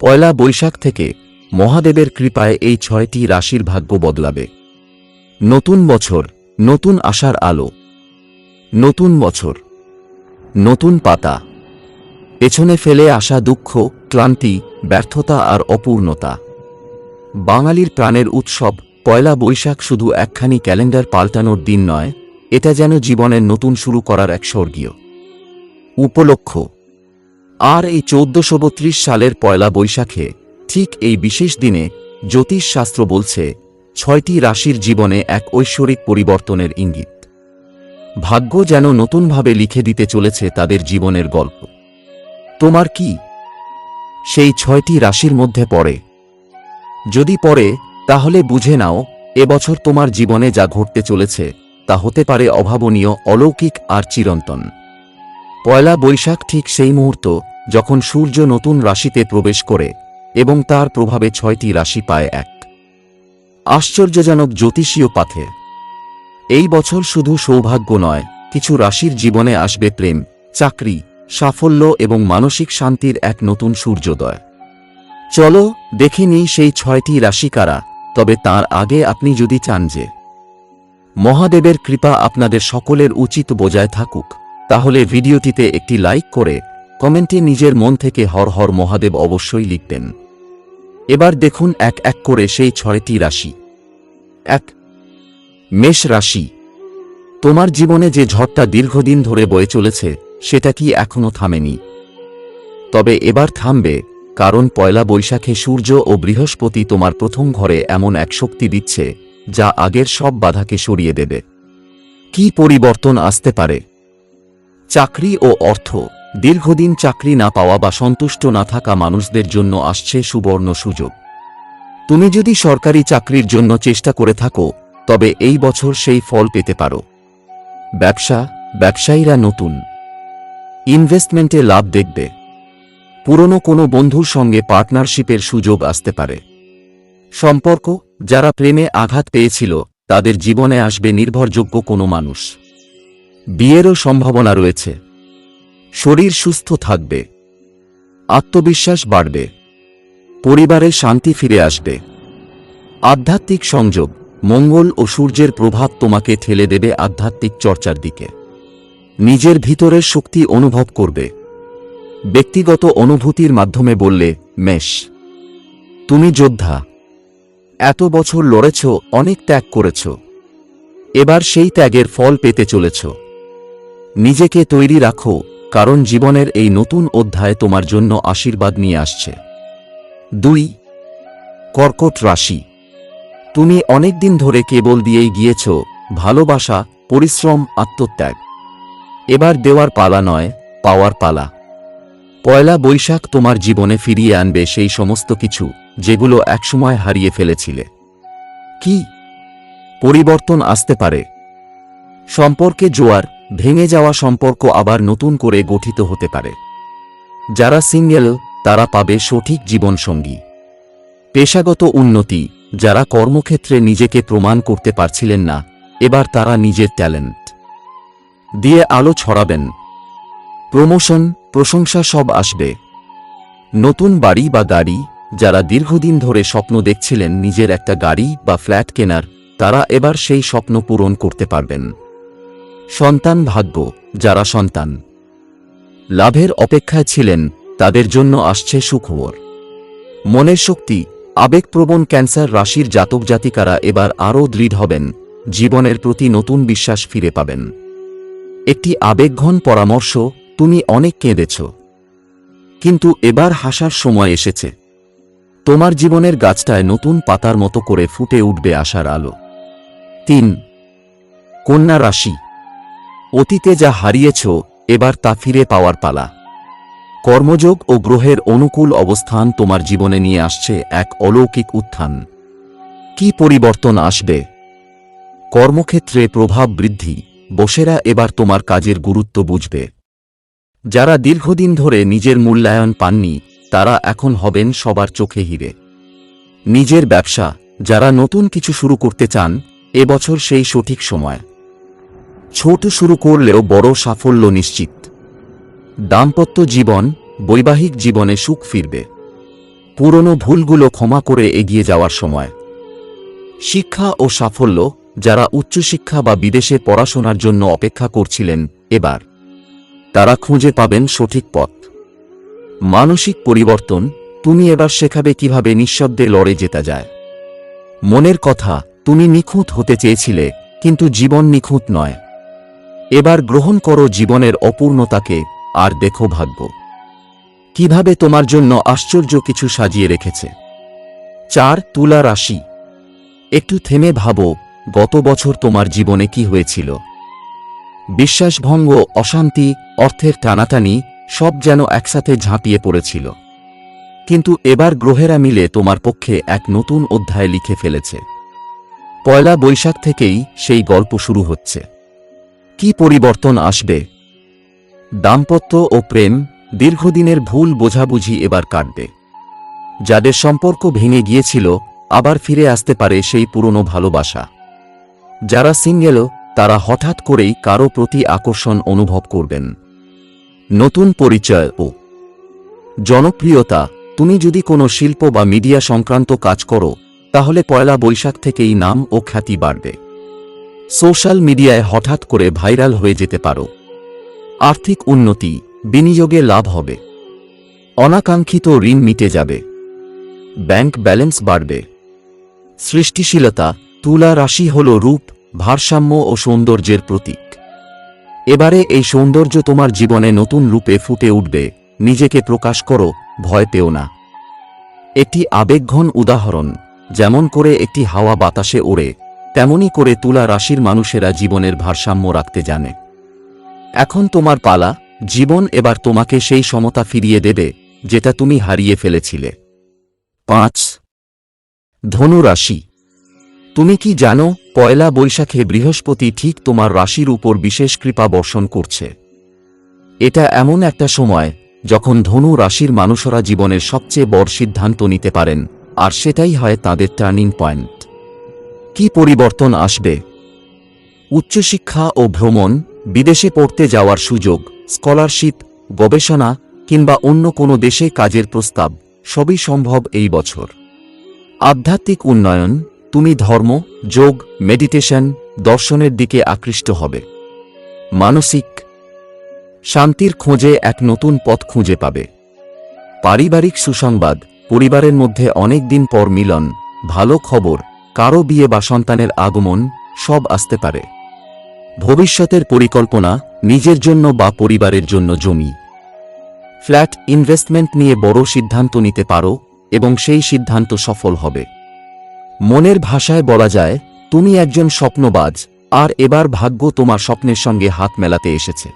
পয়লা বৈশাখ থেকে মহাদেবের কৃপায় এই ছয়টি রাশির ভাগ্য বদলাবে। নতুন বছর, নতুন আশার আলো। নতুন বছর, নতুন পাতা। পেছনে ফেলে আসা দুঃখ, ক্লান্তি, ব্যর্থতা আর অপূর্ণতা। বাঙালির প্রাণের উৎসব, পয়লা বৈশাখ শুধু একখানি ক্যালেন্ডার পাল্টানোর দিন নয়, এটা যেন জীবনের নতুন শুরু করার এক স্বর্গীয়। উপলক্ষ আর এই চৌদ্দশো সালের পয়লা বৈশাখে ঠিক এই বিশেষ দিনে জ্যোতিষশাস্ত্র বলছে, ছয়টি রাশির জীবনে এক ঐশ্বরিক পরিবর্তনের ইঙ্গিত। ভাগ্য যেন নতুনভাবে লিখে দিতে চলেছে তাদের জীবনের গল্প। তোমার কি? সেই ছয়টি রাশির মধ্যে পড়ে। যদি পড়ে, তাহলে বুঝে নাও এবছর তোমার জীবনে যা ঘটতে চলেছে, তা হতে পারে অভাবনীয়, অলৌকিক আর চিরন্তন। পয়লা বৈশাখ ঠিক সেই মুহূর্ত যখন সূর্য নতুন রাশিতে প্রবেশ করে এবং তার প্রভাবে ছয়টি রাশি পায় এক। আশ্চর্যজনক জ্যোতিষীয় পাথে। এই বছর শুধু সৌভাগ্য নয়, কিছু রাশির জীবনে আসবে প্রেম, চাকরি, সাফল্য এবং মানসিক শান্তির এক নতুন সূর্যোদয়। চলো দেখে নিই সেই ছয়টি রাশি কারা, তবে তার আগে আপনি যদি চান যে মহাদেবের কৃপা আপনাদের সকলের উচিত বোঝায় থাকুক, তাহলে ভিডিওটিতে একটি লাইক করে কমেন্টে নিজের মন থেকে হর হর মহাদেব অবশ্যই লিখবেন এবার দেখুন এক এক করে সেই ছয়টি রাশি। এক, মেষ রাশি। তোমার জীবনে যে ঝড়টা দীর্ঘদিন ধরে বয়ে চলেছে, সেটা কি এখনও থামেনি? তবে এবার থামবে, কারণ পয়লা বৈশাখে সূর্য ও বৃহস্পতি তোমার প্রথম ঘরে এমন এক শক্তি দিচ্ছে, যা আগের সব বাধাকে সরিয়ে দেবে। কি পরিবর্তন আসতে পারে? চাকরি ও অর্থ। দীর্ঘদিন চাকরি না পাওয়া বা সন্তুষ্ট না থাকা মানুষদের জন্য আসছে সুবর্ণ সুযোগ। তুমি যদি সরকারি চাকরির জন্য চেষ্টা করে থাকো, তবে এই বছর সেই ফল পেতে পারো। ব্যবসা, ব্যবসায়ীরা নতুন। ইনভেস্টমেন্টে লাভ দেখবে। পুরনো কোনো বন্ধুর সঙ্গে পার্টনারশিপের সুযোগ আসতে পারে। সম্পর্ক, যারা প্রেমে আঘাত পেয়েছিল, তাদের জীবনে আসবে নির্ভরযোগ্য কোনো মানুষ। বিয়েরও সম্ভাবনা রয়েছে। শরীর সুস্থ থাকবে। আত্মবিশ্বাস বাড়বে। পরিবারে শান্তি ফিরে আসবে। আধ্যাত্মিক সংযোগ, মঙ্গল ও সূর্যের প্রভাব তোমাকে ঠেলে দেবে আধ্যাত্মিক চর্চার দিকে। নিজের ভিতরের শক্তি অনুভব করবে। ব্যক্তিগত অনুভূতির মাধ্যমে বললে, মেষ, তুমি যোদ্ধা। এত বছর লড়েছ, অনেক ত্যাগ করেছ। এবার সেই ত্যাগের ফল পেতে চলেছ। নিজেকে তৈরি রাখো কারণ জীবনের এই নতুন অধ্যায় তোমার জন্য আশীর্বাদ নিয়ে আসছে। দুই, কর্কট রাশি। তুমি অনেক দিন ধরে কেবল দিয়েই গিয়েছ, ভালোবাসা, পরিশ্রম, আত্মত্যাগ। এবার দেওয়ার পালা নয়, পাওয়ার পালা। পয়লা বৈশাখ তোমার জীবনে ফিরিয়ে আনবে সেই সমস্ত কিছু, যেগুলো একসময় হারিয়ে ফেলেছিলে। কি? পরিবর্তন আসতে পারে। সম্পর্কে জোয়ার ভেঙে যাওয়া সম্পর্ক আবার নতুন করে গঠিত হতে পারে। যারা সিঙ্গেল, তারা পাবে সঠিক জীবনসঙ্গী। পেশাগত উন্নতি, যারা কর্মক্ষেত্রে নিজেকে প্রমাণ করতে পারছিলেন না, এবার তারা নিজের ট্যালেন্ট। দিয়ে আলো ছড়াবেন। প্রমোশন, প্রশংসা সব আসবে। নতুন বাড়ি বা গাড়ি, যারা দীর্ঘদিন ধরে স্বপ্ন দেখছিলেন নিজের একটা গাড়ি বা ফ্ল্যাট কেনার, তারা এবার সেই স্বপ্ন পূরণ করতে পারবেন। সন্তান ভাগ্য, যারা সন্তান। লাভের অপেক্ষায় ছিলেন, তাদের জন্য আসছে সুখবর। মনের শক্তি, আবেগপ্রবণ ক্যান্সার রাশির জাতক জাতিকারা এবার আরও দৃঢ় হবেন, জীবনের প্রতি নতুন বিশ্বাস ফিরে পাবেন। একটি আবেগঘন পরামর্শ, তুমি অনেক কেঁদেছ। কিন্তু এবার হাসার সময় এসেছে। তোমার জীবনের গাছটায় নতুন পাতার মতো করে ফুটে উঠবে আশার আলো। তিন, কন্যা রাশি অতীতে যা হারিয়েছ, এবার তা ফিরে পাওয়ার পালা। কর্মযোগ ও গ্রহের অনুকূল অবস্থান তোমার জীবনে নিয়ে আসছে এক অলৌকিক উত্থান। কি পরিবর্তন আসবে? কর্মক্ষেত্রে প্রভাব বৃদ্ধি, বসেরা এবার তোমার কাজের গুরুত্ব বুঝবে। যারা দীর্ঘদিন ধরে নিজের মূল্যায়ন পাননি, তারা এখন হবেন সবার চোখে হিরে। নিজের ব্যবসা, যারা নতুন কিছু শুরু করতে চান এবছর সেই সঠিক সময়। ছোট শুরু করলেও বড় সাফল্য নিশ্চিত। দাম্পত্য জীবন, বৈবাহিক জীবনে সুখ ফিরবে। পুরনো ভুলগুলো ক্ষমা করে এগিয়ে যাওয়ার সময়। শিক্ষা ও সাফল্য, যারা উচ্চশিক্ষা বা বিদেশে পড়াশোনার জন্য অপেক্ষা করছিলেন, এবার। তারা খুঁজে পাবেন সঠিক পথ। মানসিক পরিবর্তন, তুমি এবার শেখাবে কীভাবে নিঃশব্দে লড়ে যেতে যায়। মনের কথা, তুমি নিখুঁত হতে চেয়েছিলে, কিন্তু জীবন নিখুঁত নয়। এবার গ্রহণ করো জীবনের অপূর্ণতাকে, আর দেখো ভাগ্য। কীভাবে তোমার জন্য আশ্চর্য কিছু সাজিয়ে রেখেছে। চার, তুলা রাশি। একটু থেমে ভাবো, গত বছর তোমার জীবনে কি হয়েছিল। বিশ্বাসভঙ্গ, অশান্তি, অর্থের টানাটানি, সব যেন একসাথে ঝাঁপিয়ে পড়েছিল। কিন্তু এবার গ্রহেরা মিলে তোমার পক্ষে এক নতুন অধ্যায় লিখে ফেলেছে। পয়লা বৈশাখ থেকেই সেই গল্প শুরু হচ্ছে। কি পরিবর্তন আসবে? দাম্পত্য ও প্রেম দীর্ঘদিনের ভুল বোঝাবুঝি এবার কাটবে। যাদের সম্পর্ক ভেঙে গিয়েছিল, আবার ফিরে আসতে পারে সেই পুরনো ভালোবাসা। যারা সিঙ্গেল, তারা হঠাৎ করেই কারও প্রতি আকর্ষণ অনুভব করবেন। নতুন পরিচয় ও জনপ্রিয়তা। তুমি যদি কোনো শিল্প বা মিডিয়া সংক্রান্ত কাজ করো, তাহলে পয়লা বৈশাখ থেকেই নাম ও খ্যাতি বাড়বে। সোশ্যাল মিডিয়ায় হঠাৎ করে ভাইরাল হয়ে যেতে পারো। আর্থিক উন্নতি, বিনিয়োগে লাভ হবে। অনাকাঙ্ক্ষিত ঋণ মিটে যাবে। ব্যাংক ব্যালেন্স বাড়বে। সৃষ্টিশীলতা, তুলা রাশি হল রূপ, ভারসাম্য ও সৌন্দর্যের প্রতীক। এবারে এই সৌন্দর্য তোমার জীবনে নতুন রূপে ফুটে উঠবে, নিজেকে প্রকাশ করো, ভয় পেও না। একটি আবেগঘন উদাহরণ, যেমন করে একটি হাওয়া বাতাসে ওড়ে তেমনি করে তুলা রাশির মানুষেরা জীবনের ভারসাম্য রাখতে জানে। এখন তোমার পালা, জীবন এবার তোমাকে সেই সমতা ফিরিয়ে দেবে, যেটা তুমি হারিয়ে ফেলেছিলে। পাঁচ। ধনু রাশি। তুমি কি জানো, পয়লা বৈশাখে বৃহস্পতি ঠিক তোমার রাশির উপর বিশেষ কৃপা বর্ষণ করছে। এটা এমন একটা সময়, যখন ধনু রাশির মানুষরা জীবনের সবচেয়ে বড় সিদ্ধান্ত নিতে পারেন, আর সেটাই হয় তাদের টার্নিং পয়েন্ট। কি পরিবর্তন আসবে? উচ্চশিক্ষা ও ভ্রমণ, বিদেশে পড়তে যাওয়ার সুযোগ, স্কলারশিপ, গবেষণা, কিংবা অন্য কোনো দেশে কাজের প্রস্তাব, সবই সম্ভব এই বছর। আধ্যাত্মিক উন্নয়ন, তুমি ধর্ম, যোগ, মেডিটেশন, দর্শনের দিকে আকৃষ্ট হবে। মানসিক শান্তির খোঁজে এক নতুন পথ খুঁজে পাবে। পারিবারিক সুসংবাদ, পরিবারের মধ্যে অনেক দিন পর মিলন, ভালো খবর কারও বিয়ে বা সন্তানের আগমন সব আসতে পারে। ভবিষ্যতের পরিকল্পনা নিজের জন্য বা পরিবারের জন্য জমি। ফ্ল্যাট ইনভেস্টমেন্ট নিয়ে বড় সিদ্ধান্ত নিতে পারো এবং সেই সিদ্ধান্ত সফল হবে। মনের ভাষায় বলা যায়, তুমি একজন স্বপ্নবাজ, আর এবার ভাগ্য তোমার স্বপ্নের সঙ্গে হাত মেলাতে এসেছে।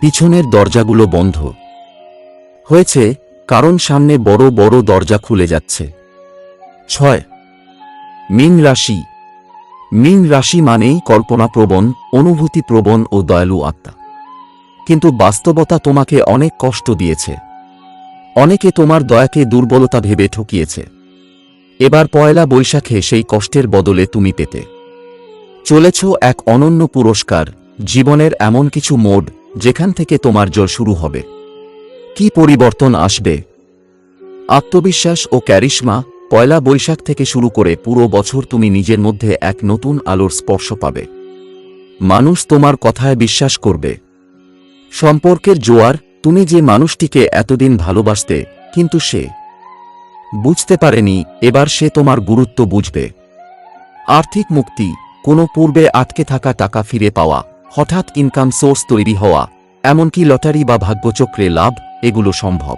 পিছনের দরজাগুলো বন্ধ। হয়েছে, কারণ সামনে বড় বড় দরজা খুলে যাচ্ছে। ছয় মিন রাশি। মিন রাশি মানেই কল্পনাপ্রবণ, অনুভূতিপ্রবণ ও দয়ালু আত্মা। কিন্তু বাস্তবতা তোমাকে অনেক কষ্ট দিয়েছে। অনেকে তোমার দয়াকে দুর্বলতা ভেবে ঠকিয়েছে। এবার পয়লা বৈশাখে সেই কষ্টের বদলে তুমি পেতে। চলেছ এক অনন্য পুরস্কার, জীবনের এমন কিছু মোড, যেখান থেকে তোমার জল শুরু হবে। কি পরিবর্তন আসবে? আত্মবিশ্বাস ও ক্যারিশমা পয়লা বৈশাখ থেকে শুরু করে পুরো বছর তুমি নিজের মধ্যে এক নতুন আলোর স্পর্শ পাবে। মানুষ তোমার কথায় বিশ্বাস করবে। সম্পর্কের জোয়ার, তুমি যে মানুষটিকে এতদিন ভালোবাসতে, কিন্তু সে বুঝতে পারেনি, এবার সে তোমার গুরুত্ব বুঝবে। আর্থিক মুক্তি, কোনো পূর্বে আটকে থাকা টাকা ফিরে পাওয়া, হঠাৎ ইনকাম সোর্স তৈরি হওয়া, এমনকি লটারি বা ভাগ্যচক্রে লাভ, এগুলো সম্ভব।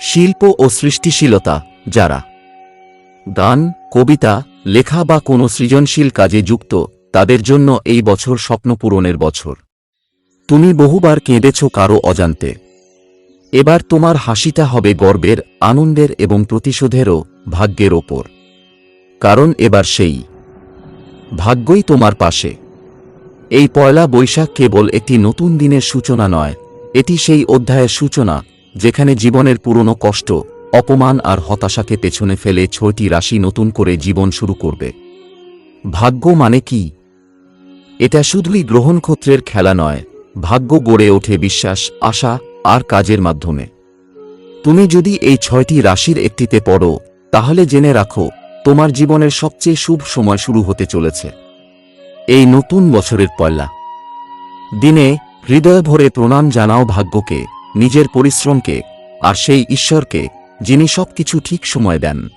শিল্প ও সৃষ্টিশীলতা, যারা গান কবিতা, লেখা বা কোনো সৃজনশীল কাজে যুক্ত, তাদের জন্য এই বছর স্বপ্ন পূরণের বছর। তুমি বহুবার কেঁদেছ কারও অজান্তে। এবার তোমার হাসিটা হবে গর্বের, আনন্দের এবং প্রতিশোধেরও, ভাগ্যের ওপর। কারণ এবার সেই ভাগ্যই তোমার পাশে। এই পয়লা বৈশাখ কেবল একটি নতুন দিনের সূচনা নয়, এটি সেই অধ্যায়ের সূচনা, যেখানে জীবনের পুরনো কষ্ট অপমান আর হতাশাকে পেছনে ফেলে ছয়টি রাশি নতুন করে জীবন শুরু করবে। ভাগ্য মানে কি? এটা শুধুই গ্রহণক্ষত্রের খেলা নয়, ভাগ্য গড়ে ওঠে বিশ্বাস, আশা আর কাজের মাধ্যমে। তুমি যদি এই ছয়টি রাশির একটিতে পড়ো, তাহলে জেনে রাখো, তোমার জীবনের সবচেয়ে শুভ সময় শুরু হতে চলেছে। এই নতুন বছরের পয়লা। দিনে হৃদয় ভরে প্রণাম জানাও ভাগ্যকে, নিজের পরিশ্রমকে, আর সেই ঈশ্বরকে যিনি সব কিছু ঠিক সময় দেন।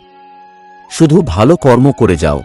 শুধু ভালো কর্ম করে যাও।